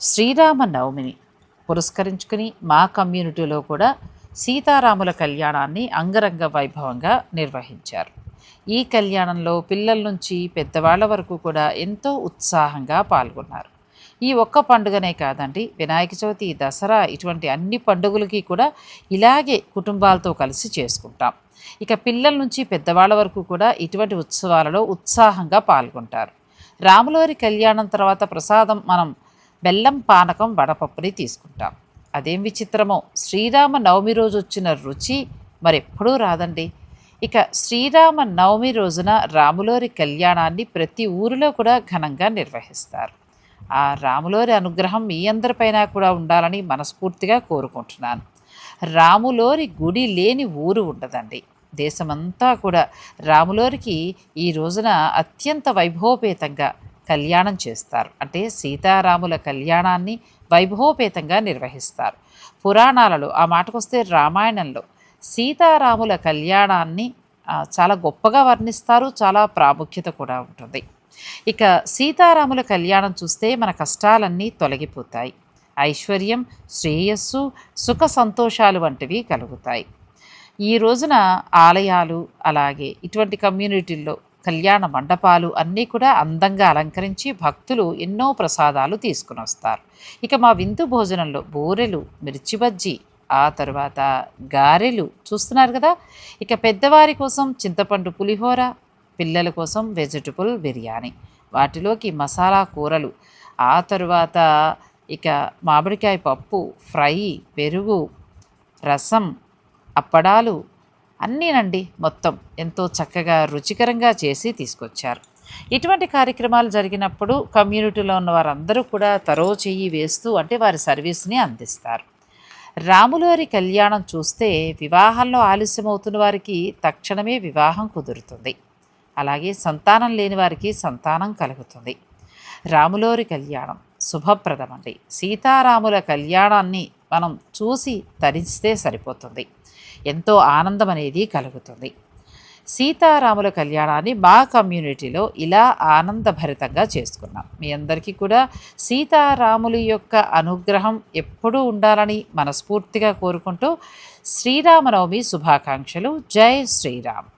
శ్రీరామ నవమిని పురస్కరించుకుని మా కమ్యూనిటీలో కూడా సీతారాముల కళ్యాణాన్ని అంగరంగ వైభవంగా నిర్వహించారు. ఈ కళ్యాణంలో పిల్లల నుంచి పెద్దవాళ్ళ వరకు కూడా ఎంతో ఉత్సాహంగా పాల్గొన్నారు. ఈ ఒక్క పండుగనే కాదండి వినాయక చవితి దసరా ఇటువంటి అన్ని పండుగలకి కూడా ఇలాగే కుటుంబాలతో కలిసి చేసుకుంటాం. ఇక పిల్లల నుంచి పెద్దవాళ్ళ వరకు కూడా ఇటువంటి ఉత్సవాలలో ఉత్సాహంగా పాల్గొంటారు. రాములవారి కళ్యాణం తర్వాత ప్రసాదం మనం బెల్లం పానకం వడపప్పుని తీసుకుంటాం. అదేం విచిత్రమో శ్రీరామ నవమి రోజు వచ్చిన రుచి మరెప్పుడూ రాదండి. ఇక శ్రీరామ నవమి రోజున రాములోరి కళ్యాణాన్ని ప్రతి ఊరిలో కూడా ఘనంగా నిర్వహిస్తారు. ఆ రాములోరి అనుగ్రహం మీ అందరిపైన కూడా ఉండాలని మనస్ఫూర్తిగా కోరుకుంటున్నాను. రాములోరి గుడి లేని ఊరు ఉండదండి. దేశమంతా కూడా రాములోరికి ఈ రోజున అత్యంత వైభవపేతంగా కళ్యాణం చేస్తారు. అంటే సీతారాముల కళ్యాణాన్ని వైభవపేతంగా నిర్వహిస్తారు. పురాణాలలో ఆ మాటకొస్తే రామాయణంలో సీతారాముల కళ్యాణాన్ని చాలా గొప్పగా వర్ణిస్తారు చాలా ప్రాముఖ్యత కూడా ఉంటుంది. ఇక సీతారాముల కళ్యాణం చూస్తే మన కష్టాలన్నీ తొలగిపోతాయి. ఐశ్వర్యం శ్రేయస్సు సుఖ సంతోషాలు వంటివి కలుగుతాయి. ఈ రోజున ఆలయాలు అలాగే ఇటువంటి కమ్యూనిటీల్లో కళ్యాణ మండపాలు అన్నీ కూడా అందంగా అలంకరించి భక్తులు ఎన్నో ప్రసాదాలు తీసుకుని వస్తారు. ఇక మా విందు భోజనంలో బూరెలు మిర్చి బజ్జీ ఆ తర్వాత గారెలు చూస్తున్నారు కదా? ఇక పెద్దవారి కోసం చింతపండు పులిహోర పిల్లల కోసం వెజిటబుల్ బిర్యానీ. వాటిలోకి మసాలా కూరలు ఆ తరువాత ఇక మామిడికాయ పప్పు ఫ్రై పెరుగు రసం అప్పడాలు అన్నీనండి మొత్తం ఎంతో చక్కగా రుచికరంగా చేసి తీసుకొచ్చారు. ఇటువంటి కార్యక్రమాలు జరిగినప్పుడు కమ్యూనిటీలో ఉన్న వారందరూ కూడా తరో చెయ్యి వేస్తూ అంటే వారి సర్వీస్ని అందిస్తారు. రాములవారి కళ్యాణం చూస్తే వివాహంలో ఆలస్యమవుతున్న వారికి తక్షణమే వివాహం కుదురుతుంది. అలాగే సంతానం లేని వారికి సంతానం కలుగుతుంది. రాములోరి కళ్యాణం శుభప్రదమండి. సీతారాముల కళ్యాణాన్ని మనం చూసి తరిస్తే సరిపోతుంది. ఎంతో ఆనందం అనేది కలుగుతుంది. సీతారాముల కళ్యాణాన్ని మా కమ్యూనిటీలో ఇలా ఆనందభరితంగా చేసుకున్నాం. మీ అందరికీ కూడా సీతారాముల యొక్క అనుగ్రహం ఎప్పుడూ ఉండాలని మనస్ఫూర్తిగా కోరుకుంటూ శ్రీరామనవమి శుభాకాంక్షలు. జై శ్రీరామ్.